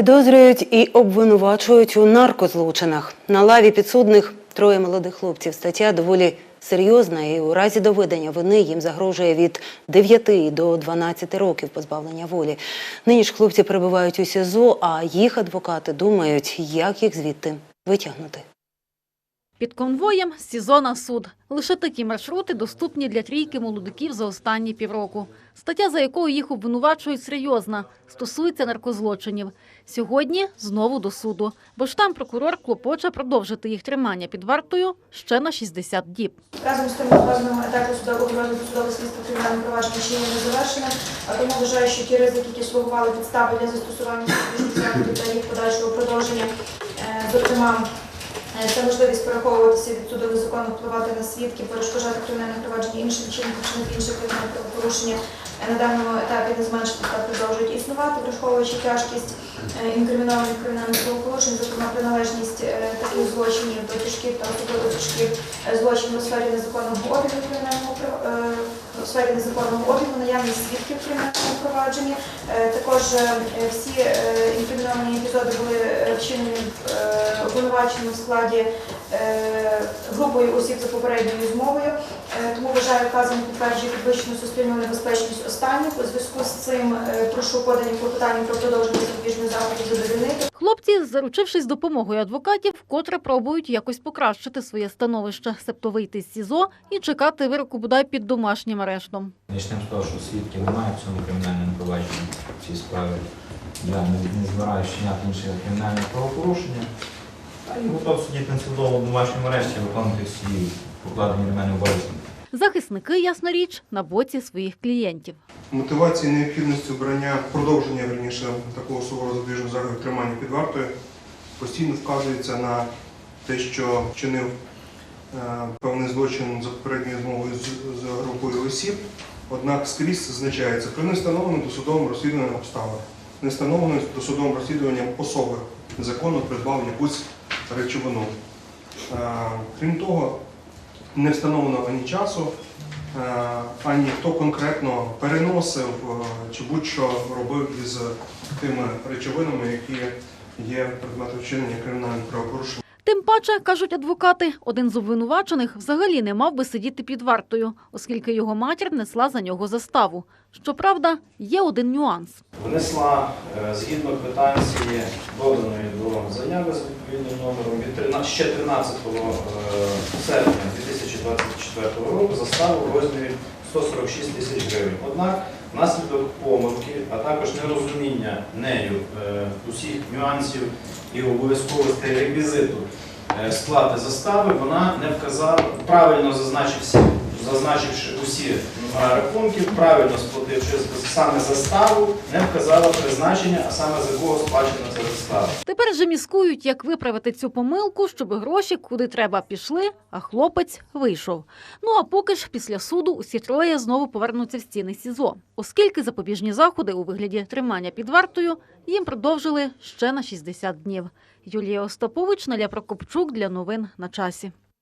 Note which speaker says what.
Speaker 1: Підозрюють і обвинувачують у наркозлочинах. На лаві підсудних троє молодих хлопців. Стаття доволі серйозна і у разі доведення вини їм загрожує від 9 до 12 років позбавлення волі. Нині ж хлопці перебувають у СІЗО, а їх адвокати думають, як їх звідти витягнути.
Speaker 2: Під конвоєм СІЗО на суд. Лише такі маршрути доступні для трійки молодиків за останні півроку. Стаття, за якою їх обвинувачують, серйозна, стосується наркозлочинів. Сьогодні знову до суду, бо ж там прокурор клопоче продовжити їх тримання під вартою ще на 60 діб.
Speaker 3: Разом з тим вказаному етапу судового судове слідство кримінального провадження ще не завершене, а тому вважаю, що ті ризики, які слугували підстави для застосування та їх подальшого продовження, е, зокрема, це можливість переховуватися від суду незаконно впливати на свідки, перешкоджати кримінальне провадження іншим чином, вчинити кримінальне правопорушення е, на даному етапі не зменшити та продовжують існувати, враховуючи тяжкість. е, інкримінованих кримінальних правопорушень, зокрема приналежність е, таких злочинів до тяжких та особливо тяжких е, злочинів у сфері незаконного обігу кримінального е, у сфері незаконного обігу, наявність свідків в провадження. Е, Також е, всі е, інкриміновані епізоди були е, вчинені обвинувачені в складі е, групою осіб за попередньою змовою. Е, Тому вважаю вказані підтверджує підвищену суспільну небезпечність останніх. У зв'язку з цим е, прошу подані клопотання про продовження запобіжних заходів задовільнити.
Speaker 2: Хлопці, заручившись допомогою адвокатів, вкотре пробують якось покращити своє становище, себто вийти з СІЗО і чекати вироку бодай під домашнім арештом.
Speaker 4: З того, що свідків немає в цьому кримінальному провадженні в цій справі. Я не, збираюся чиняти інші кримінальні правопорушення. Готов сидіти на судовому домашньому арешті, виконувати всі покладені на мене обов'язки.
Speaker 2: Захисники, ясна річ, на боці своїх клієнтів.
Speaker 5: Мотивації необхідності обрання продовження верніше такого суворого запобіжного заходу тримання під вартою постійно вказується на те, що вчинив е, певний злочин за попередньою змовою з, групою осіб. Однак скрізь зазначається при нестановленому досудовому розслідуванні обставин, не встановленому досудовим розслідуванням особи законно придбав якусь речовину. Е, Крім того, не встановлено ані часу, е, ані хто конкретно переносив е, чи будь-що робив із тими речовинами, які є предметом вчинення кримінальних правопорушень.
Speaker 2: Паче, кажуть адвокати, один з обвинувачених взагалі не мав би сидіти під вартою, оскільки його матір несла за нього заставу. Щоправда, є один нюанс.
Speaker 6: внесла е, згідно квитанції, доданої до заяви з відповідним номером від 13 ще 13 е, серпня 2024 року заставу в розмірі 146 тисяч гривень. Однак внаслідок помилки, а також нерозуміння нею е, усіх нюансів і обов'язковостей реквізиту сплати застави, вона не вказала, правильно зазначивши, зазначивши усі рахунків, правильно сплативши саме заставу, не вказала призначення, а саме за кого сплачена ця застава.
Speaker 2: Тепер же міскують, як виправити цю помилку, щоб гроші куди треба пішли, а хлопець вийшов. Ну а поки ж після суду усі троє знову повернуться в стіни СІЗО, оскільки запобіжні заходи у вигляді тримання під вартою їм продовжили ще на 60 днів. Юлія Остапович, Наля Прокопчук для новин на часі.